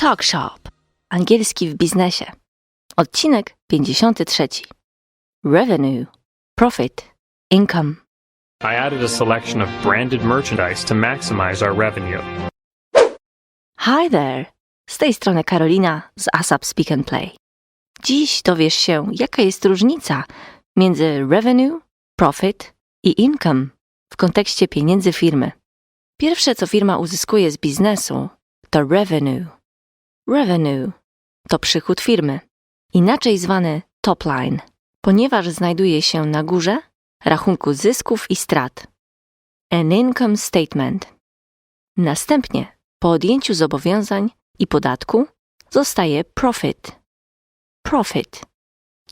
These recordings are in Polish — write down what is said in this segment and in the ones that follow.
Talk Shop. Angielski w biznesie. Odcinek 53. Revenue, profit, income. I added a selection of branded merchandise to maximize our revenue. Hi there! Z tej strony Karolina z ASAP Speak and Play. Dziś dowiesz się, jaka jest różnica między revenue, profit i income w kontekście pieniędzy firmy. Pierwsze, co firma uzyskuje z biznesu, to revenue. Revenue to przychód firmy, inaczej zwany top line, ponieważ znajduje się na górze rachunku zysków i strat. An income statement. Następnie, po odjęciu zobowiązań i podatku, zostaje profit. Profit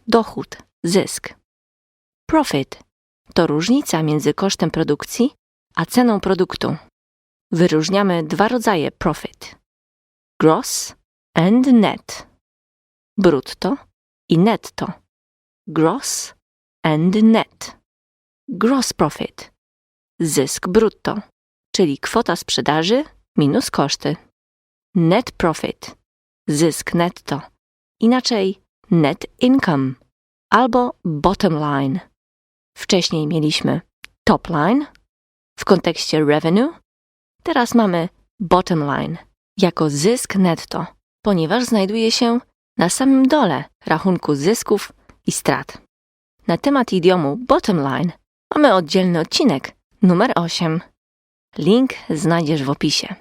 dochód, zysk. Profit to różnica między kosztem produkcji a ceną produktu. Wyróżniamy dwa rodzaje profit: gross and net. Brutto i netto. Gross and net. Gross profit zysk brutto, czyli kwota sprzedaży minus koszty. Net profit zysk netto, inaczej net income albo bottom line. Wcześniej mieliśmy top line w kontekście revenue, teraz mamy bottom line jako zysk netto, ponieważ znajduje się na samym dole rachunku zysków i strat. Na temat idiomu bottom line mamy oddzielny odcinek numer 8. Link znajdziesz w opisie.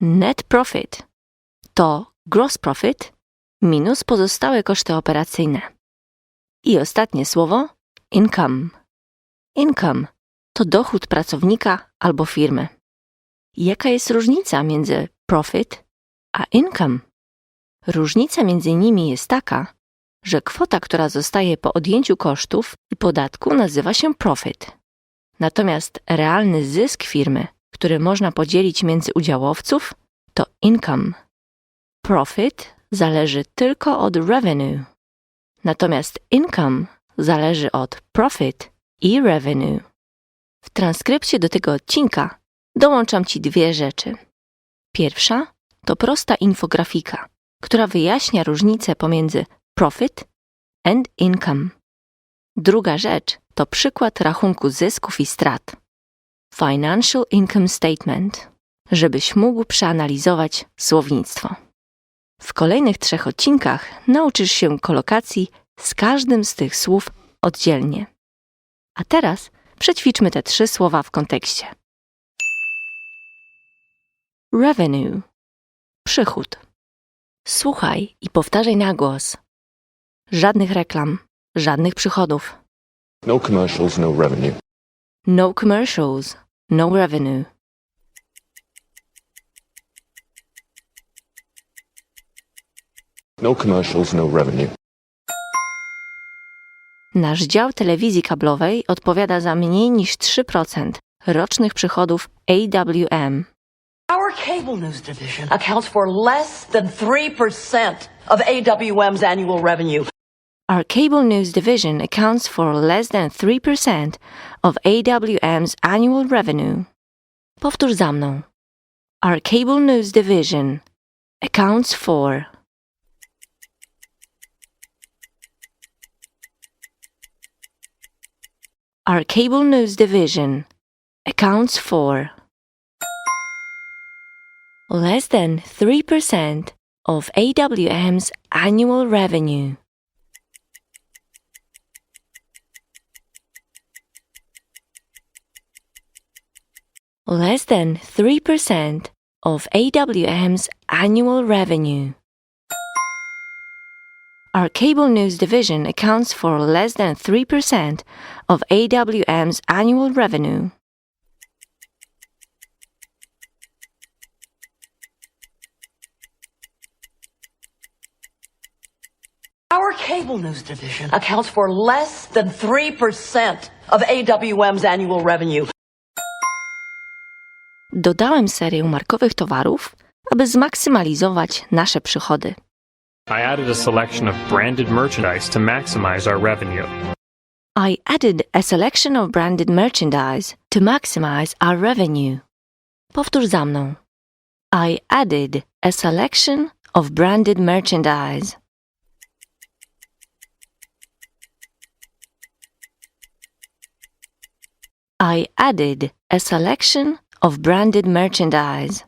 Net profit to gross profit minus pozostałe koszty operacyjne. I ostatnie słowo income. Income to dochód pracownika albo firmy. Jaka jest różnica między profit a income? Różnica między nimi jest taka, że kwota, która zostaje po odjęciu kosztów i podatku, nazywa się profit. Natomiast realny zysk firmy, który można podzielić między udziałowców, to income. Profit zależy tylko od revenue, natomiast income zależy od profit i revenue. W transkrypcie do tego odcinka dołączam Ci dwie rzeczy. Pierwsza to prosta infografika, która wyjaśnia różnicę pomiędzy profit and income. Druga rzecz to przykład rachunku zysków i strat. Financial Income Statement, żebyś mógł przeanalizować słownictwo. W kolejnych trzech odcinkach nauczysz się kolokacji z każdym z tych słów oddzielnie. A teraz przećwiczmy te trzy słowa w kontekście. Revenue przychód. Słuchaj i powtarzaj na głos. Żadnych reklam, żadnych przychodów. No commercials, no revenue. No commercials, no revenue. No commercials, no revenue. Nasz dział telewizji kablowej odpowiada za mniej niż 3% rocznych przychodów AWM. Our cable news division accounts for less than 3% of AWM's annual revenue. Our cable news division accounts for less than 3% of AWM's annual revenue. Powtórz za mną. Our cable news division accounts for Our cable news division accounts for less than 3% of AWM's annual revenue. Less than 3% of AWM's annual revenue. Our cable news division accounts for less than 3% of AWM's annual revenue. Cable news division accounts for less than 3% of AWM's annual revenue. Dodałem serię markowych towarów, aby zmaksymalizować nasze przychody. I added a selection of branded merchandise to maximize our revenue. I added a selection of branded merchandise to maximize our revenue. Powtórz za mną. I added a selection of branded merchandise. I added a selection of branded merchandise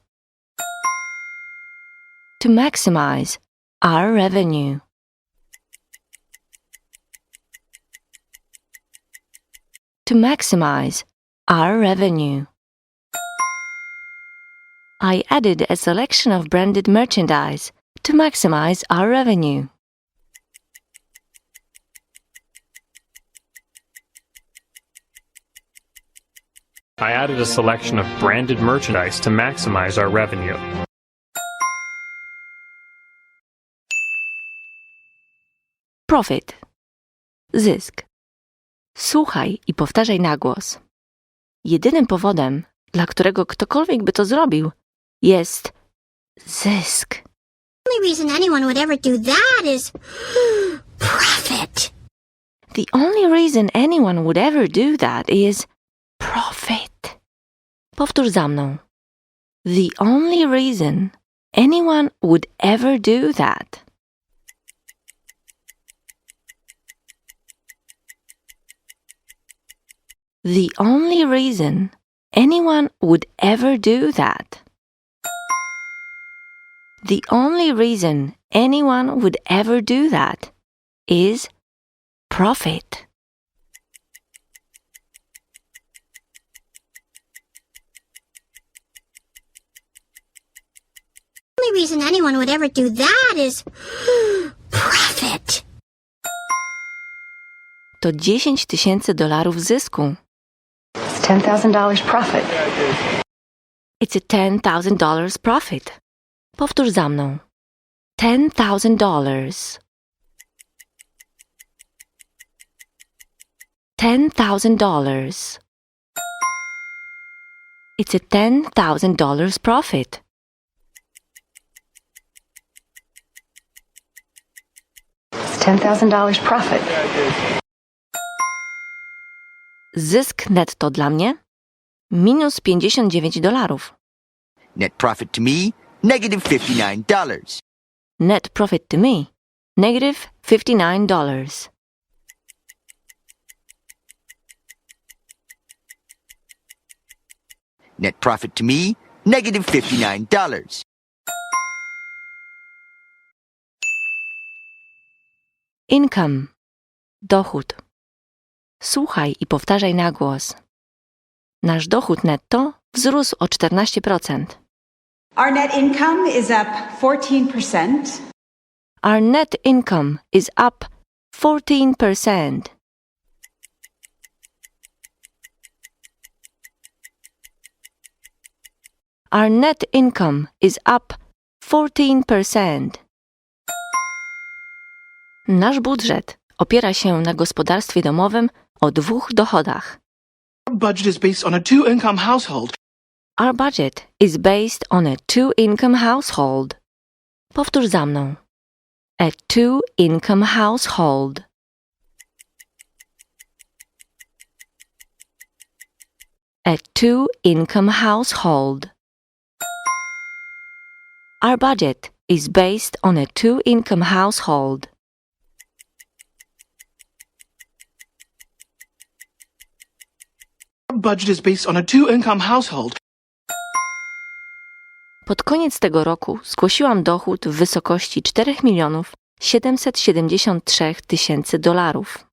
to maximize our revenue. To maximize our revenue. I added a selection of branded merchandise to maximize our revenue. I added a selection of branded merchandise to maximize our revenue. Profit. Zysk. Słuchaj i powtarzaj na głos. Jedynym powodem, dla którego ktokolwiek by to zrobił, jest zysk. only reason anyone would ever do that is profit. The only reason anyone would ever do that is profit. Powtórz za mną. The only reason anyone would ever do that. The only reason anyone would ever do that. The only reason anyone would ever do that is profit. Only reason anyone would ever do that is profit. To 10 tysięcy dolarów zysku. $10,000 profit. It's a $10,000 profit. Powtórz za mną. $10,000. $10,000. It's a $10,000 profit. $10,000 profit. Zysk netto dla mnie? Minus 59 dolarów. Net profit to me, negative $59. Net profit to me? negative Negative 59 dollars. Net profit to me, negative $59. Income. Dochód. Słuchaj i powtarzaj na głos. Nasz dochód netto wzrósł o 14%. Our net income is up 14%. Our net income is up 14%. Our net income is up 14%. Nasz budżet opiera się na gospodarstwie domowym o dwóch dochodach. Our budget is based on a two income household. Our budget is based on a two income household. Powtórz za mną. A two income household. A two income household. Our budget is based on a two income household. Budget is based on a two income household. Pod koniec tego roku zgłosiłam dochód w wysokości 4 milionów 773 tysięcy dolarów.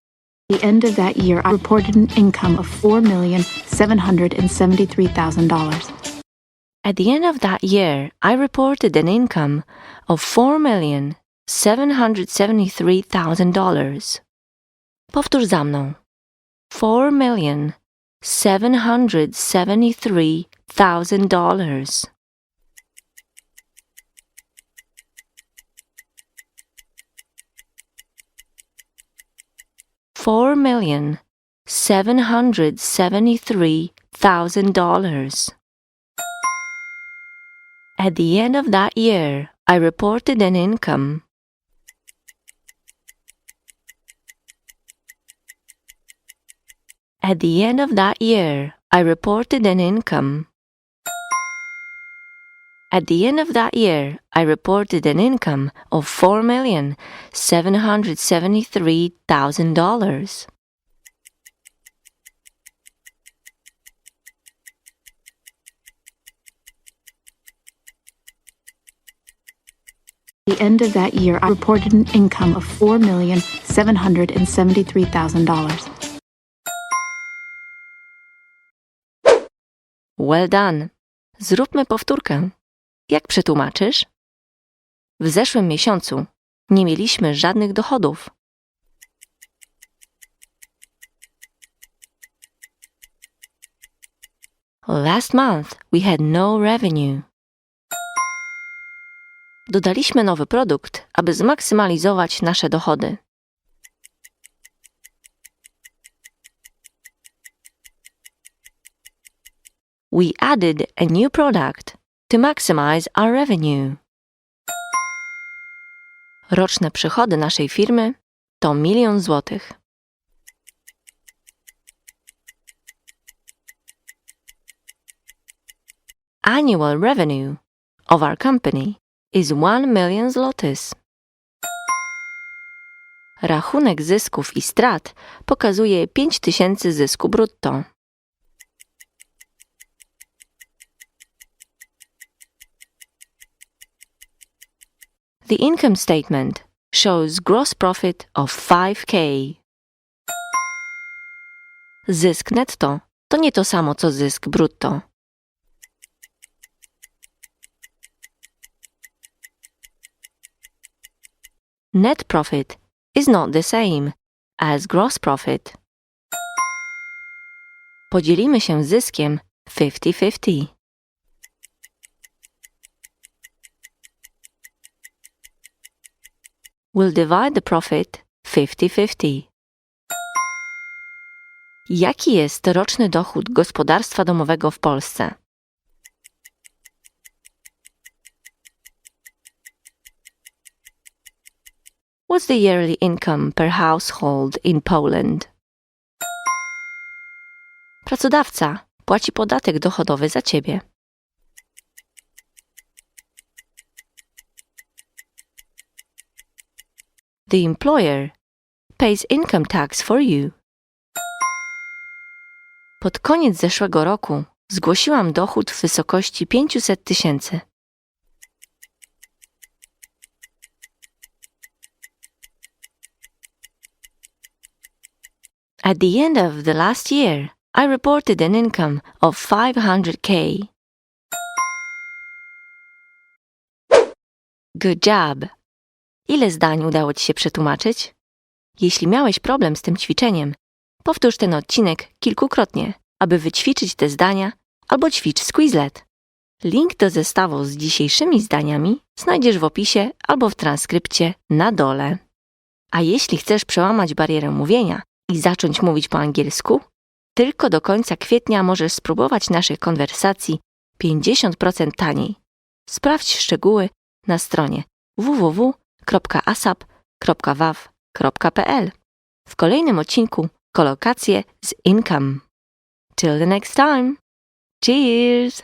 the end of that year, I reported an income of $4,773,000. At the end of that year, I reported an income of $4,773,000. Powtórz za mną. $4,773,000. Four million seven hundred seventy three thousand dollars. At the end of that year, I reported an income. At the end of that year, I reported an income. At the end of that year, I reported an income of $4,773,000. At the end of that year, I reported an income of $4,773,000. Well done. Zróbmy powtórkę. Jak przetłumaczysz? W zeszłym miesiącu nie mieliśmy żadnych dochodów. Last month we had no revenue. Dodaliśmy nowy produkt, aby zmaksymalizować nasze dochody. We added a new product to maximize our revenue. Roczne przychody naszej firmy to milion złotych. Annual revenue of our company is 1 million zlotys. Rachunek zysków i strat pokazuje 5000 zysku brutto. The income statement shows gross profit of 5k. Zysk netto to nie to samo co zysk brutto. Net profit is not the same as gross profit. Podzielimy się zyskiem 50-50. We'll divide the profit 50-50. Jaki jest roczny dochód gospodarstwa domowego w Polsce? What's the yearly income per household in Poland? Pracodawca płaci podatek dochodowy za ciebie. The employer pays income tax for you. Pod koniec zeszłego roku zgłosiłam dochód w wysokości 500 tysięcy. At the end of the last year, I reported an income of 500k. Good job! Ile zdań udało Ci się przetłumaczyć? Jeśli miałeś problem z tym ćwiczeniem, powtórz ten odcinek kilkukrotnie, aby wyćwiczyć te zdania albo ćwicz Quizlet. Link do zestawu z dzisiejszymi zdaniami znajdziesz w opisie albo w transkrypcie na dole. A jeśli chcesz przełamać barierę mówienia i zacząć mówić po angielsku, tylko do końca kwietnia możesz spróbować naszych konwersacji 50% taniej. Sprawdź szczegóły na stronie www.asap.waw.pl. W kolejnym odcinku kolokacje z income. Till the next time. Cheers!